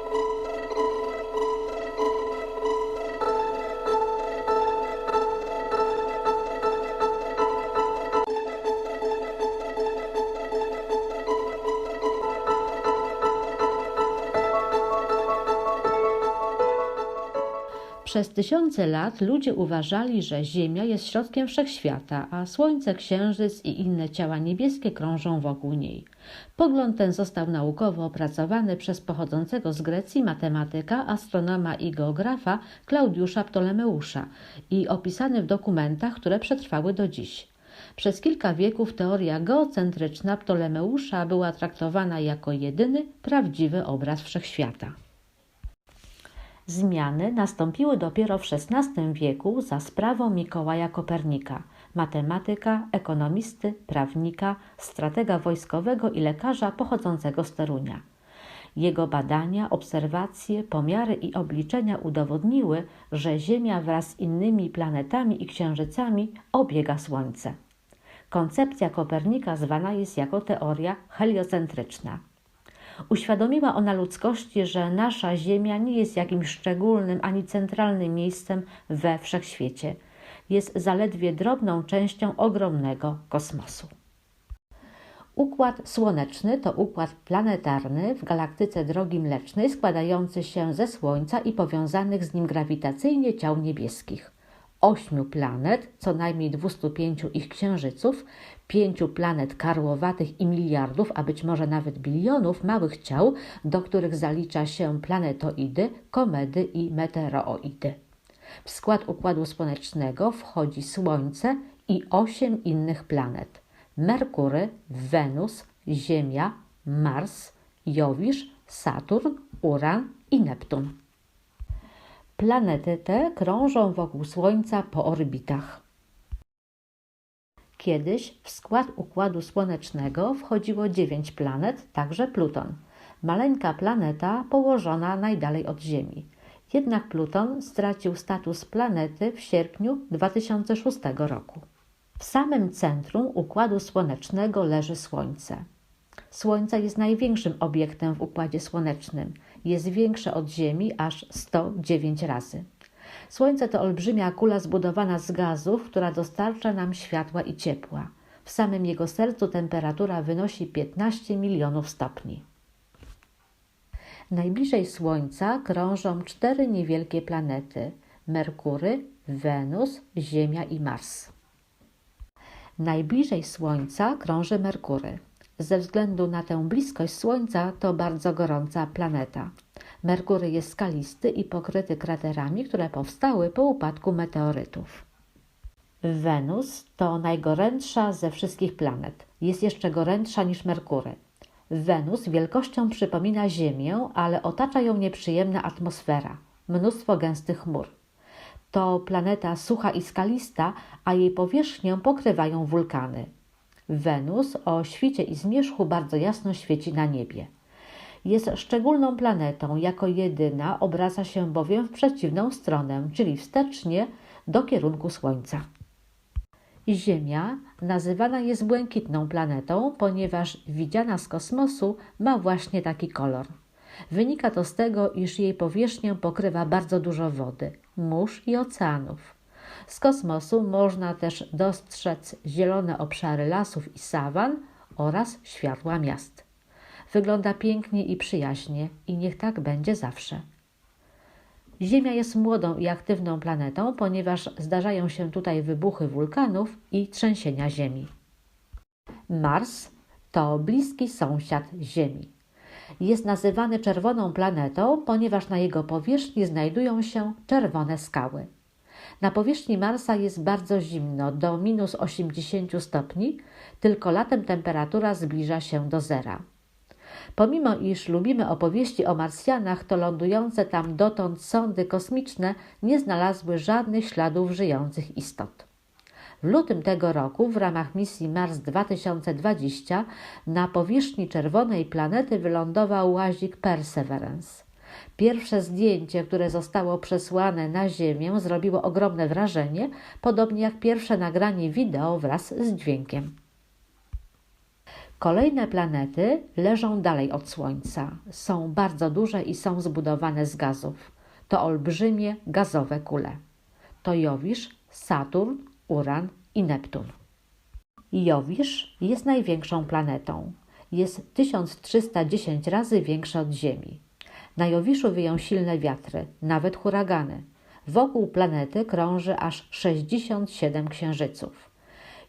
thank you Przez tysiące lat ludzie uważali, że Ziemia jest środkiem wszechświata, a Słońce, Księżyc i inne ciała niebieskie krążą wokół niej. Pogląd ten został naukowo opracowany przez pochodzącego z Grecji matematyka, astronoma i geografa Klaudiusza Ptolemeusza i opisany w dokumentach, które przetrwały do dziś. Przez kilka wieków teoria geocentryczna Ptolemeusza była traktowana jako jedyny prawdziwy obraz wszechświata. Zmiany nastąpiły dopiero w XVI wieku za sprawą Mikołaja Kopernika, matematyka, ekonomisty, prawnika, stratega wojskowego i lekarza pochodzącego z Torunia. Jego badania, obserwacje, pomiary i obliczenia udowodniły, że Ziemia wraz z innymi planetami i księżycami obiega Słońce. Koncepcja Kopernika zwana jest jako teoria heliocentryczna. Uświadomiła ona ludzkości, że nasza Ziemia nie jest jakimś szczególnym ani centralnym miejscem we wszechświecie. Jest zaledwie drobną częścią ogromnego kosmosu. Układ słoneczny to układ planetarny w galaktyce Drogi Mlecznej składający się ze Słońca i powiązanych z nim grawitacyjnie ciał niebieskich ośmiu planet, co najmniej 205 ich księżyców, pięciu planet karłowatych i miliardów, a być może nawet bilionów małych ciał, do których zalicza się planetoidy, komedy i meteoroidy. W skład Układu Słonecznego wchodzi Słońce i osiem innych planet: Merkury, Wenus, Ziemia, Mars, Jowisz, Saturn, Uran i Neptun. Planety te krążą wokół Słońca po orbitach. Kiedyś w skład Układu Słonecznego wchodziło dziewięć planet, także Pluton. Maleńka planeta położona najdalej od Ziemi. Jednak Pluton stracił status planety w sierpniu 2006 roku. W samym centrum Układu Słonecznego leży Słońce. Słońce jest największym obiektem w Układzie Słonecznym. Jest większe od Ziemi aż 109 razy. Słońce to olbrzymia kula zbudowana z gazów, która dostarcza nam światła i ciepła. W samym jego sercu temperatura wynosi 15 milionów stopni. Najbliżej Słońca krążą cztery niewielkie planety: Merkury, Wenus, Ziemia i Mars. Najbliżej Słońca krąży Merkury. Ze względu na tę bliskość Słońca to bardzo gorąca planeta. Merkury jest skalisty i pokryty kraterami, które powstały po upadku meteorytów. Wenus to najgorętsza ze wszystkich planet. Jest jeszcze gorętsza niż Merkury. Wenus wielkością przypomina Ziemię, ale otacza ją nieprzyjemna atmosfera, mnóstwo gęstych chmur. To planeta sucha i skalista, a jej powierzchnię pokrywają wulkany. Wenus o świcie i zmierzchu bardzo jasno świeci na niebie. Jest szczególną planetą, jako jedyna obraca się bowiem w przeciwną stronę, czyli wstecznie do kierunku Słońca. Ziemia nazywana jest błękitną planetą, ponieważ widziana z kosmosu ma właśnie taki kolor. Wynika to z tego, iż jej powierzchnię pokrywa bardzo dużo wody, mórz i oceanów. Z kosmosu można też dostrzec zielone obszary lasów i sawan oraz światła miast. Wygląda pięknie i przyjaźnie i niech tak będzie zawsze. Ziemia jest młodą i aktywną planetą, ponieważ zdarzają się tutaj wybuchy wulkanów i trzęsienia Ziemi. Mars to bliski sąsiad Ziemi. Jest nazywany czerwoną planetą, ponieważ na jego powierzchni znajdują się czerwone skały. Na powierzchni Marsa jest bardzo zimno, do minus 80 stopni, tylko latem temperatura zbliża się do zera. Pomimo iż lubimy opowieści o Marsjanach, to lądujące tam dotąd sondy kosmiczne nie znalazły żadnych śladów żyjących istot. W lutym tego roku w ramach misji Mars 2020 na powierzchni czerwonej planety wylądował łazik Perseverance. Pierwsze zdjęcie, które zostało przesłane na Ziemię, zrobiło ogromne wrażenie, podobnie jak pierwsze nagranie wideo wraz z dźwiękiem. Kolejne planety leżą dalej od Słońca. Są bardzo duże i są zbudowane z gazów. To olbrzymie gazowe kule. To Jowisz, Saturn, Uran i Neptun. Jowisz jest największą planetą. Jest 1310 razy większa od Ziemi. Na Jowiszu wyją silne wiatry, nawet huragany. Wokół planety krąży aż 67 księżyców.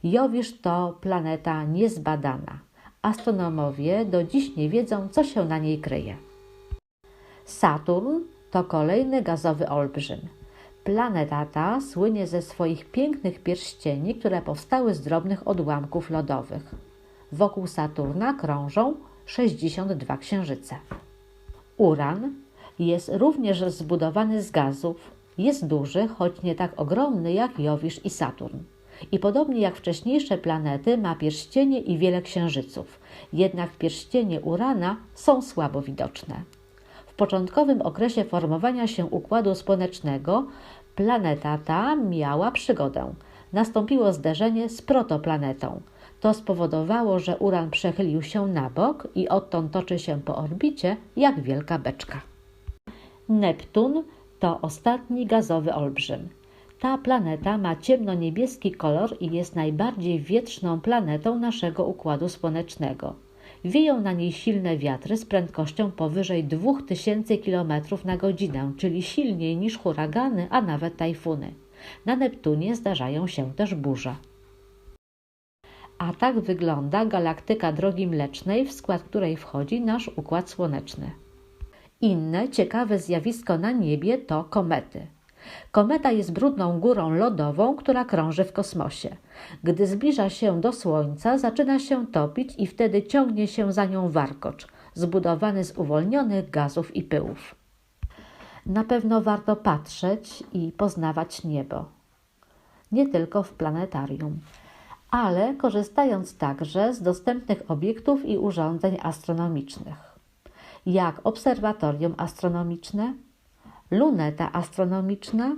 Jowisz to planeta niezbadana. Astronomowie do dziś nie wiedzą, co się na niej kryje. Saturn to kolejny gazowy olbrzym. Planeta ta słynie ze swoich pięknych pierścieni, które powstały z drobnych odłamków lodowych. Wokół Saturna krążą 62 księżyce. Uran jest również zbudowany z gazów. Jest duży, choć nie tak ogromny jak Jowisz i Saturn. I podobnie jak wcześniejsze planety ma pierścienie i wiele księżyców. Jednak pierścienie Urana są słabo widoczne. W początkowym okresie formowania się układu słonecznego planeta ta miała przygodę. Nastąpiło zderzenie z protoplanetą. To spowodowało, że Uran przechylił się na bok i odtąd toczy się po orbicie jak wielka beczka. Neptun to ostatni gazowy olbrzym. Ta planeta ma ciemno-niebieski kolor i jest najbardziej wietrzną planetą naszego układu słonecznego. Wieją na niej silne wiatry z prędkością powyżej 2000 km na godzinę, czyli silniej niż huragany, a nawet tajfuny. Na Neptunie zdarzają się też burze. A tak wygląda galaktyka Drogi Mlecznej, w skład której wchodzi nasz Układ Słoneczny. Inne ciekawe zjawisko na niebie to komety. Kometa jest brudną górą lodową, która krąży w kosmosie. Gdy zbliża się do Słońca, zaczyna się topić i wtedy ciągnie się za nią warkocz, zbudowany z uwolnionych gazów i pyłów. Na pewno warto patrzeć i poznawać niebo. Nie tylko w planetarium ale korzystając także z dostępnych obiektów i urządzeń astronomicznych, jak obserwatorium astronomiczne, luneta astronomiczna,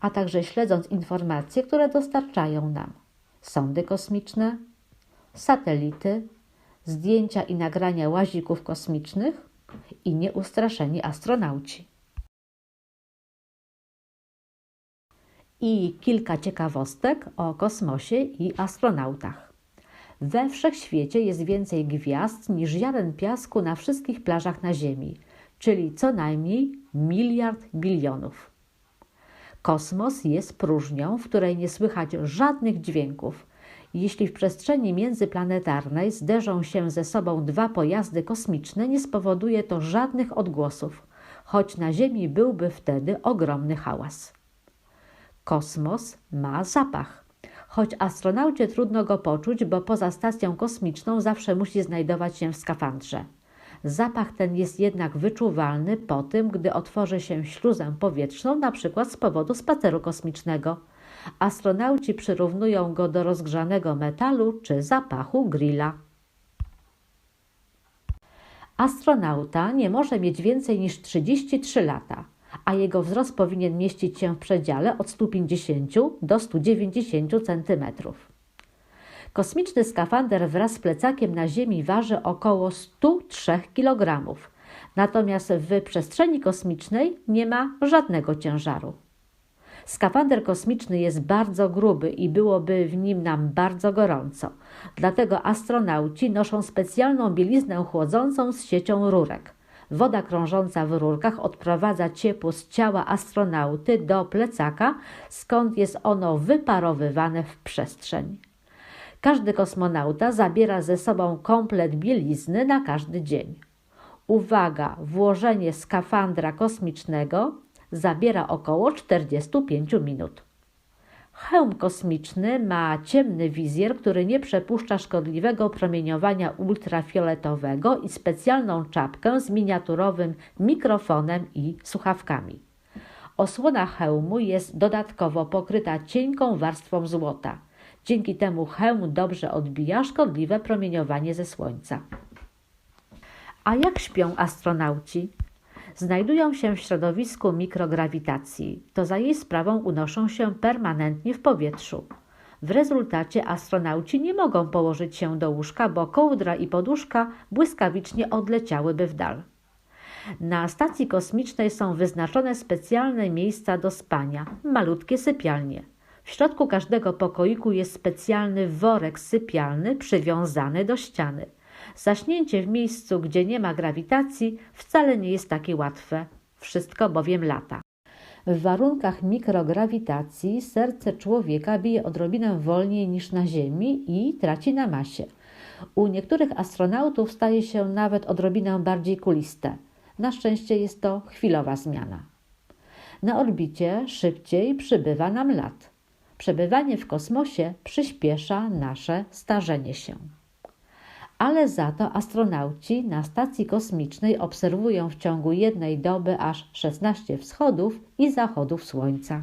a także śledząc informacje, które dostarczają nam sondy kosmiczne, satelity, zdjęcia i nagrania łazików kosmicznych i nieustraszeni astronauci. I kilka ciekawostek o kosmosie i astronautach. We wszechświecie jest więcej gwiazd niż ziaren piasku na wszystkich plażach na Ziemi, czyli co najmniej miliard bilionów. Kosmos jest próżnią, w której nie słychać żadnych dźwięków. Jeśli w przestrzeni międzyplanetarnej zderzą się ze sobą dwa pojazdy kosmiczne, nie spowoduje to żadnych odgłosów, choć na Ziemi byłby wtedy ogromny hałas. Kosmos ma zapach. Choć astronaucie trudno go poczuć, bo poza stacją kosmiczną zawsze musi znajdować się w skafandrze. Zapach ten jest jednak wyczuwalny po tym, gdy otworzy się śluzę powietrzną, na przykład z powodu spaceru kosmicznego. Astronauci przyrównują go do rozgrzanego metalu czy zapachu grilla. Astronauta nie może mieć więcej niż 33 lata a jego wzrost powinien mieścić się w przedziale od 150 do 190 cm. Kosmiczny skafander wraz z plecakiem na Ziemi waży około 103 kg, natomiast w przestrzeni kosmicznej nie ma żadnego ciężaru. Skafander kosmiczny jest bardzo gruby i byłoby w nim nam bardzo gorąco. Dlatego astronauci noszą specjalną bieliznę chłodzącą z siecią rurek. Woda krążąca w rurkach odprowadza ciepło z ciała astronauty do plecaka, skąd jest ono wyparowywane w przestrzeń. Każdy kosmonauta zabiera ze sobą komplet bielizny na każdy dzień. Uwaga, włożenie skafandra kosmicznego zabiera około 45 minut. Hełm kosmiczny ma ciemny wizjer, który nie przepuszcza szkodliwego promieniowania ultrafioletowego i specjalną czapkę z miniaturowym mikrofonem i słuchawkami. Osłona hełmu jest dodatkowo pokryta cienką warstwą złota. Dzięki temu hełm dobrze odbija szkodliwe promieniowanie ze Słońca. A jak śpią astronauci? Znajdują się w środowisku mikrograwitacji, to za jej sprawą unoszą się permanentnie w powietrzu. W rezultacie astronauci nie mogą położyć się do łóżka, bo kołdra i poduszka błyskawicznie odleciałyby w dal. Na stacji kosmicznej są wyznaczone specjalne miejsca do spania, malutkie sypialnie. W środku każdego pokoiku jest specjalny worek sypialny przywiązany do ściany. Zaśnięcie w miejscu, gdzie nie ma grawitacji, wcale nie jest takie łatwe. Wszystko bowiem lata. W warunkach mikrograwitacji serce człowieka bije odrobinę wolniej niż na Ziemi i traci na masie. U niektórych astronautów staje się nawet odrobinę bardziej kuliste. Na szczęście jest to chwilowa zmiana. Na orbicie szybciej przybywa nam lat. Przebywanie w kosmosie przyspiesza nasze starzenie się. Ale za to astronauci na stacji kosmicznej obserwują w ciągu jednej doby aż 16 wschodów i zachodów Słońca.